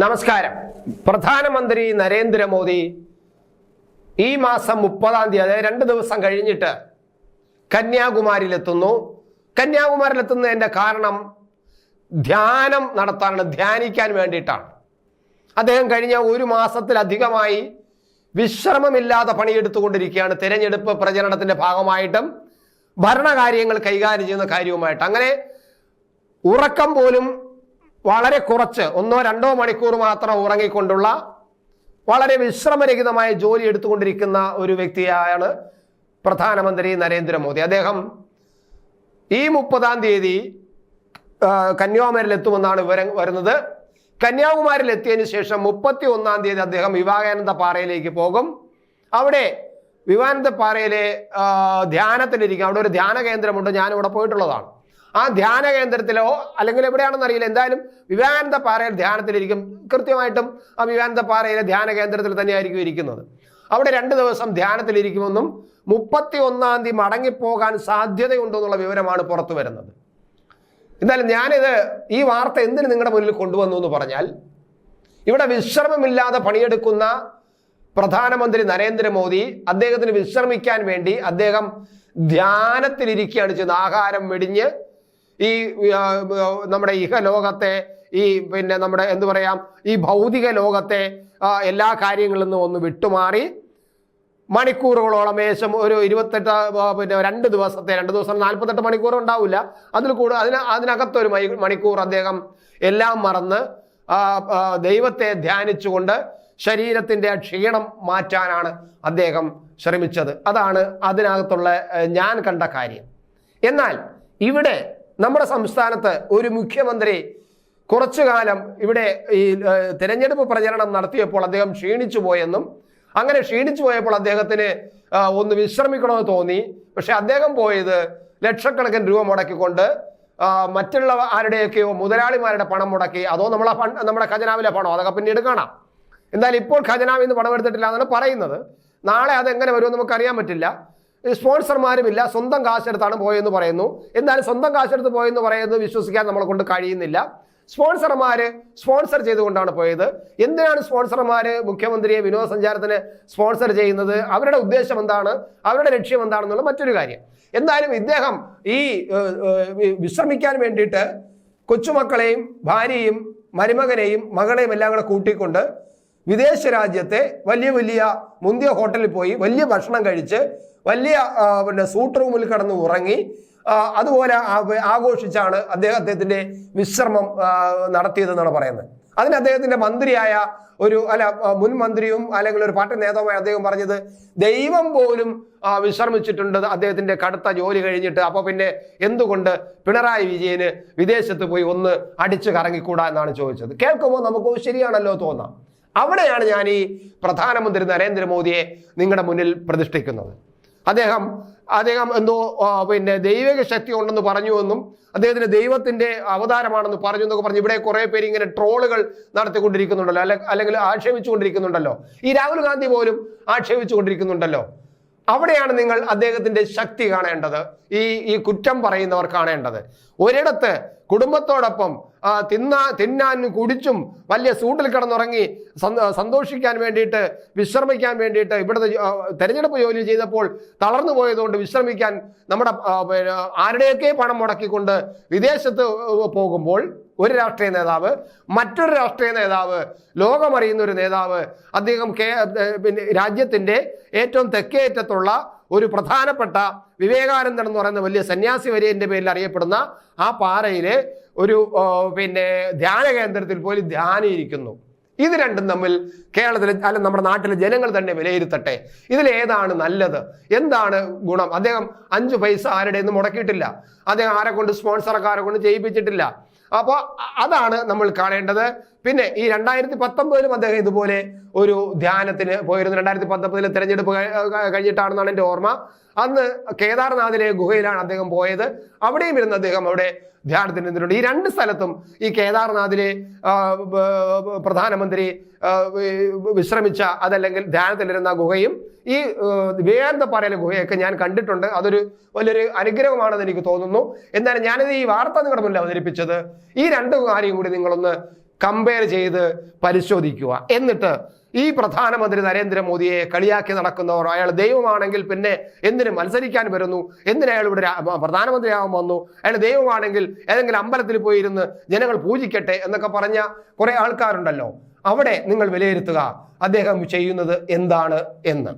നമസ്കാരം. പ്രധാനമന്ത്രി നരേന്ദ്രമോദി ഈ മാസം മുപ്പതാം തീയതി അതായത് രണ്ട് ദിവസം കഴിഞ്ഞിട്ട് കന്യാകുമാരിയിലെത്തുന്നു. കന്യാകുമാരിയിലെത്തുന്നതിന്റെ കാരണം ധ്യാനം നടത്താനാണ് ധ്യാനിക്കാൻ വേണ്ടിയിട്ടാണ്. അദ്ദേഹം കഴിഞ്ഞ ഒരു മാസത്തിലധികമായി വിശ്രമമില്ലാതെ പണിയെടുത്തുകൊണ്ടിരിക്കുകയാണ്. തിരഞ്ഞെടുപ്പ് പ്രചരണത്തിന്റെ ഭാഗമായിട്ടും ഭരണകാര്യങ്ങൾ കൈകാര്യം ചെയ്യുന്ന കാര്യവുമായിട്ട്. അങ്ങനെ ഉറക്കം പോലും വളരെ കുറച്ച് ഒന്നോ രണ്ടോ മണിക്കൂർ മാത്രം ഉറങ്ങിക്കൊണ്ടുള്ള വളരെ വിശ്രമരഹിതമായ ജോലി എടുത്തുകൊണ്ടിരിക്കുന്ന ഒരു വ്യക്തിയാണ് പ്രധാനമന്ത്രി നരേന്ദ്രമോദി. അദ്ദേഹം ഈ മുപ്പതാം തീയതി കന്യാകുമാരിലെത്തുമെന്നാണ് വിവരം വരുന്നത്. കന്യാകുമാരിൽ എത്തിയതിന് ശേഷം മുപ്പത്തി ഒന്നാം തീയതി അദ്ദേഹം വിവാഹാനന്ദ പാറയിലേക്ക് പോകും. അവിടെ വിവാനന്ദ പാറയിലെ ധ്യാനത്തിലിരിക്കും. അവിടെ ഒരു ധ്യാന കേന്ദ്രമുണ്ട് ഞാനിവിടെ പോയിട്ടുള്ളതാണ്. ആ ധ്യാന കേന്ദ്രത്തിലോ അല്ലെങ്കിൽ എവിടെയാണെന്ന് അറിയില്ല. എന്തായാലും വിവേകാനന്ദ പാറയിൽ ധ്യാനത്തിലിരിക്കും. കൃത്യമായിട്ടും ആ വിവേകാനന്ദ പാറയിലെ ധ്യാന കേന്ദ്രത്തിൽ തന്നെയായിരിക്കും ഇരിക്കുന്നത്. അവിടെ രണ്ട് ദിവസം ധ്യാനത്തിലിരിക്കുമെന്നും മുപ്പത്തി ഒന്നാം തീയതി മടങ്ങിപ്പോകാൻ സാധ്യതയുണ്ടെന്നുള്ള വിവരമാണ് പുറത്തു വരുന്നത്. എന്തായാലും ഞാനിത് ഈ വാർത്ത എന്തിനു നിങ്ങളുടെ മുന്നിൽ കൊണ്ടുവന്നു എന്ന് പറഞ്ഞാൽ ഇവിടെ വിശ്രമമില്ലാതെ പണിയെടുക്കുന്ന പ്രധാനമന്ത്രി നരേന്ദ്രമോദി അദ്ദേഹത്തിന് വിശ്രമിക്കാൻ വേണ്ടി അദ്ദേഹം ധ്യാനത്തിലിരിക്കുകയാണ് ചെയ്യുന്നത്. ആഹാരം വെടിഞ്ഞ് ഈ നമ്മുടെ ഇഹലോകത്തെ ഈ പിന്നെ നമ്മുടെ എന്തു പറയാം ഈ ഭൗതിക ലോകത്തെ എല്ലാ കാര്യങ്ങളിൽ നിന്നും ഒന്ന് വിട്ടുമാറി മണിക്കൂറുകളോളം ഏകദേശം ഒരു ഇരുപത്തെട്ട് പിന്നെ രണ്ട് ദിവസത്തെ രണ്ട് ദിവസം നാൽപ്പത്തെട്ട് മണിക്കൂർ ഉണ്ടാവില്ല. അതിൽ കൂടുതൽ അതിന് അതിനകത്തൊരു മണിക്കൂർ അദ്ദേഹം എല്ലാം മറന്ന് ദൈവത്തെ ധ്യാനിച്ചുകൊണ്ട് ശരീരത്തിന്റെ ക്ഷീണം മാറ്റാനാണ് അദ്ദേഹം ശ്രമിച്ചത്. അതാണ് അതിനകത്തുള്ള ഞാൻ കണ്ട കാര്യം. എന്നാൽ ഇവിടെ നമ്മുടെ സംസ്ഥാനത്ത് ഒരു മുഖ്യമന്ത്രി കുറച്ചു കാലം ഇവിടെ ഈ തെരഞ്ഞെടുപ്പ് പ്രചരണം നടത്തിയപ്പോൾ അദ്ദേഹം ക്ഷീണിച്ചു പോയെന്നും അങ്ങനെ ക്ഷീണിച്ചു പോയപ്പോൾ അദ്ദേഹത്തിന് ഒന്ന് വിശ്രമിക്കണമെന്ന് തോന്നി. പക്ഷെ അദ്ദേഹം പോയത് ലക്ഷക്കണക്കിന് രൂപ മുടക്കിക്കൊണ്ട് മറ്റുള്ള ആരുടെയൊക്കെയോ മുതലാളിമാരുടെ പണം മുടക്കി. അതോ നമ്മളെ ഫണ്ട് നമ്മുടെ ഖജനാവിലെ പണോ? അതൊക്കെ പിന്നീട് കാണാം. എന്തായാലും ഇപ്പോൾ ഖജനാവിൽ നിന്ന് പണം എടുത്തിട്ടില്ല എന്നാണ് പറയുന്നത്. നാളെ അതെങ്ങനെ വരുമെന്ന് നമുക്കറിയാൻ പറ്റില്ല. സ്പോൺസർമാരുമില്ല സ്വന്തം കാശെടുത്താണ് പോയെന്ന് പറയുന്നു. എന്നാലും സ്വന്തം കാശെടുത്ത് പോയെന്ന് പറയുന്നത് വിശ്വസിക്കാൻ നമ്മളെ കൊണ്ട് കഴിയുന്നില്ല. സ്പോൺസർമാര് സ്പോൺസർ ചെയ്തുകൊണ്ടാണ് പോയത്. എന്തിനാണ് സ്പോൺസർമാര് മുഖ്യമന്ത്രിയെ വിനോദസഞ്ചാരത്തിന് സ്പോൺസർ ചെയ്യുന്നത്? അവരുടെ ഉദ്ദേശം എന്താണ്? അവരുടെ ലക്ഷ്യം എന്താണെന്നുള്ള മറ്റൊരു കാര്യം. എന്തായാലും ഇദ്ദേഹം ഈ വിശ്രമിക്കാൻ വേണ്ടിയിട്ട് കൊച്ചുമക്കളെയും ഭാര്യയും മരുമകനെയും മകളെയും എല്ലാം കൂടെ കൂട്ടിക്കൊണ്ട് വിദേശ രാജ്യത്തെ വലിയ വലിയ മുന്തിയ ഹോട്ടലിൽ പോയി വലിയ ഭക്ഷണം കഴിച്ച് വലിയ പിന്നെ സൂട്ട് റൂമിൽ കിടന്ന് ഉറങ്ങി. അതുപോലെ ആഘോഷിച്ചാണ് അദ്ദേഹം അദ്ദേഹത്തിന്റെ വിശ്രമം നടത്തിയതെന്നാണ് പറയുന്നത്. അതിന് അദ്ദേഹത്തിന്റെ മന്ത്രിയായ ഒരു അല്ല മുൻ മന്ത്രിയും അല്ലെങ്കിൽ ഒരു പാർട്ടി നേതാവുമായ അദ്ദേഹം പറഞ്ഞത് ദൈവം പോലും വിശ്രമിച്ചിട്ടുണ്ട്. അദ്ദേഹത്തിന്റെ കടുത്ത ജോലി കഴിഞ്ഞിട്ട് അപ്പോൾ പിന്നെ എന്തുകൊണ്ട് പിണറായി വിജയന് വിദേശത്ത് പോയി ഒന്ന് അടിച്ചു കറങ്ങിക്കൂടാ? എന്നാണ് ചോദിച്ചത്. കേൾക്കുമ്പോൾ നമുക്ക് ശരിയാണല്ലോ തോന്നാം. അവിടെയാണ് ഞാൻ ഈ പ്രധാനമന്ത്രി നരേന്ദ്രമോദിയെ നിങ്ങളുടെ മുന്നിൽ പ്രതിഷ്ഠിക്കുന്നത്. അദ്ദേഹം അദ്ദേഹം എന്തോ പിന്നെ ദൈവിക ശക്തി ഉണ്ടെന്ന് പറഞ്ഞു എന്നും അദ്ദേഹത്തിന് ദൈവത്തിന്റെ അവതാരമാണെന്ന് പറഞ്ഞു എന്നൊക്കെ പറഞ്ഞു ഇവിടെ കുറെ പേര് ഇങ്ങനെ ട്രോളുകൾ നടത്തിക്കൊണ്ടിരിക്കുന്നുണ്ടല്ലോ അല്ലെ അല്ലെങ്കിൽ ആക്ഷേപിച്ചുകൊണ്ടിരിക്കുന്നുണ്ടല്ലോ. ഈ രാഹുൽ ഗാന്ധി പോലും ആക്ഷേപിച്ചുകൊണ്ടിരിക്കുന്നുണ്ടല്ലോ. അവിടെയാണ് നിങ്ങൾ അദ്ദേഹത്തിന്റെ ശക്തി കാണേണ്ടത്. ഈ ഈ കുറ്റം പറയുന്നവർ കാണേണ്ടത്. ഒരിടത്ത് കുടുംബത്തോടൊപ്പം തിന്നാ തിന്നാനും കുടിച്ചും വലിയ സൂട്ടിൽ കിടന്നുറങ്ങി സന്ത- സന്തോഷിക്കാൻ വേണ്ടിയിട്ട് വിശ്രമിക്കാൻ വേണ്ടിയിട്ട് ഇവിടുത്തെ തെരഞ്ഞെടുപ്പ് ജോലി ചെയ്തപ്പോൾ തളർന്നു പോയതുകൊണ്ട് വിശ്രമിക്കാൻ നമ്മുടെ ആരുടെയൊക്കെ പണം മുടക്കിക്കൊണ്ട് വിദേശത്ത് പോകുമ്പോൾ ഒരു രാഷ്ട്രീയ നേതാവ് മറ്റൊരു രാഷ്ട്രീയ നേതാവ് ലോകമറിയുന്ന ഒരു നേതാവ് അദ്ദേഹം കേ പിന്നെ രാജ്യത്തിന്റെ ഏറ്റവും തെക്കേയറ്റത്തുള്ള ഒരു പ്രധാനപ്പെട്ട വിവേകാനന്ദൻ എന്ന് പറയുന്ന വലിയ സന്യാസി വര്യന്റെ പേരിൽ അറിയപ്പെടുന്ന ആ പാറയിലെ ഒരു പിന്നെ ധ്യാന കേന്ദ്രത്തിൽ പോലും ധ്യാനിയിരിക്കുന്നു. ഇത് രണ്ടും തമ്മിൽ കേരളത്തിലെ അല്ല നമ്മുടെ നാട്ടിലെ ജനങ്ങൾ തന്നെ വിലയിരുത്തട്ടെ. ഇതിൽ ഏതാണ് നല്ലത്? എന്താണ് ഗുണം? അദ്ദേഹം അഞ്ച് പൈസ ആരുടെ ഒന്നും മുടക്കിയിട്ടില്ല. അദ്ദേഹം ആരെ കൊണ്ട് സ്പോൺസർക്കാരെ കൊണ്ട് ചെയ്യിപ്പിച്ചിട്ടില്ല അപ്പോൾ അതാണ് നമ്മൾ കാണേണ്ടത്. പിന്നെ ഈ രണ്ടായിരത്തി പത്തൊമ്പതിലും അദ്ദേഹം ഇതുപോലെ ഒരു ധ്യാനത്തിന് പോയിരുന്നു. രണ്ടായിരത്തി പത്തൊമ്പതിലെ തെരഞ്ഞെടുപ്പ് കഴി- കഴിഞ്ഞിട്ടാണെന്നാണ് എന്റെ ഓർമ്മ. അന്ന് കേദാർനാഥിലെ ഗുഹയിലാണ് അദ്ദേഹം പോയത്. അവിടെയും ഇരുന്ന് അദ്ദേഹം അവിടെ ധ്യാനത്തിന് ഈ രണ്ട് സ്ഥലത്തും ഈ കേദാർനാഥിലെ പ്രധാനമന്ത്രി വിശ്രമിച്ച അതല്ലെങ്കിൽ ധ്യാനത്തിലിരുന്ന ഗുഹയും ഈ വിവേകാനന്ദ പാറയിലെ ഗുഹയൊക്കെ ഞാൻ കണ്ടിട്ടുണ്ട്. അതൊരു വലിയൊരു അനുഗ്രഹമാണെന്ന് എനിക്ക് തോന്നുന്നു. എന്നാലും ഞാനിത് ഈ വാർത്ത നിങ്ങളുടെ മുന്നിൽ അവതരിപ്പിച്ചത് ഈ രണ്ട് കാര്യം കൂടി നിങ്ങളൊന്ന് കമ്പയർ ചെയ്ത് പരിശോധിക്കുക. എന്നിട്ട് ഈ പ്രധാനമന്ത്രി നരേന്ദ്രമോദിയെ കളിയാക്കി നടക്കുന്നവർ അയാൾ ദൈവമാണെങ്കിൽ പിന്നെ എന്തിന് മത്സരിക്കാൻ വരുന്നു? എന്തിന് അയാൾ ഇവിടെ പ്രധാനമന്ത്രിയാവാൻ വന്നു? അയാൾ ദൈവമാണെങ്കിൽ ഏതെങ്കിലും അമ്പലത്തിൽ പോയിരുന്ന് ജനങ്ങൾ പൂജിക്കട്ടെ എന്നൊക്കെ പറഞ്ഞ കുറെ ആൾക്കാരുണ്ടല്ലോ. അവിടെ നിങ്ങൾ വിലയിരുത്തുക അദ്ദേഹം ചെയ്യുന്നത് എന്താണ് എന്ന്.